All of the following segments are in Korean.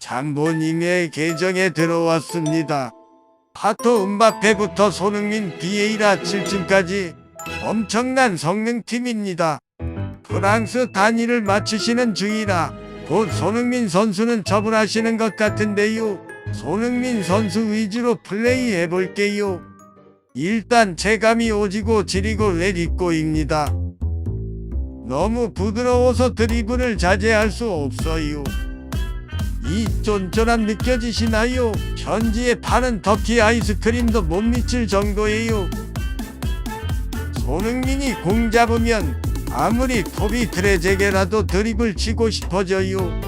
장모님의 계정에 들어왔습니다. 하토 음바페부터 손흥민 비에이라 7층까지 엄청난 성능팀입니다. 프랑스 단위를 맞추시는 중이라 곧 손흥민 선수는 처분하시는 것 같은데요. 손흥민 선수 위주로 플레이 해볼게요. 일단 체감이 오지고 지리고 레디꼬입니다. 너무 부드러워서 드리블을 자제할 수 없어요. 이 쫀쫀함 느껴지시나요? 현지에 파는 터키 아이스크림도 못 미칠 정도예요. 손흥민이 공 잡으면 아무리 톱이 트레제게라도 드리블 치고 싶어져요.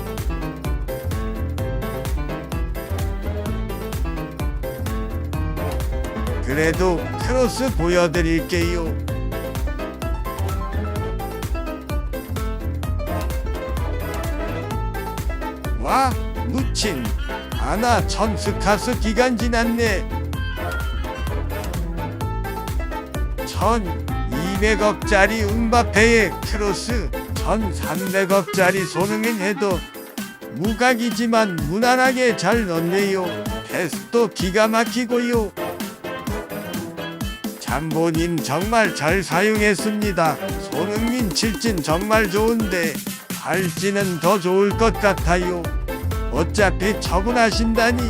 그래도 크로스 보여드릴게요. 와, 무친. 아나 천스카스 기간 지났네. 1200억짜리 음바페의 크로스, 1300억짜리 손흥민 해도 무각이지만 무난하게 잘 넣네요. 패스도 기가 막히고요. 장보님 정말 잘 사용했습니다. 손흥민 칠진 정말 좋은데 팔찌는 더 좋을 것 같아요. 어차피 처분하신다니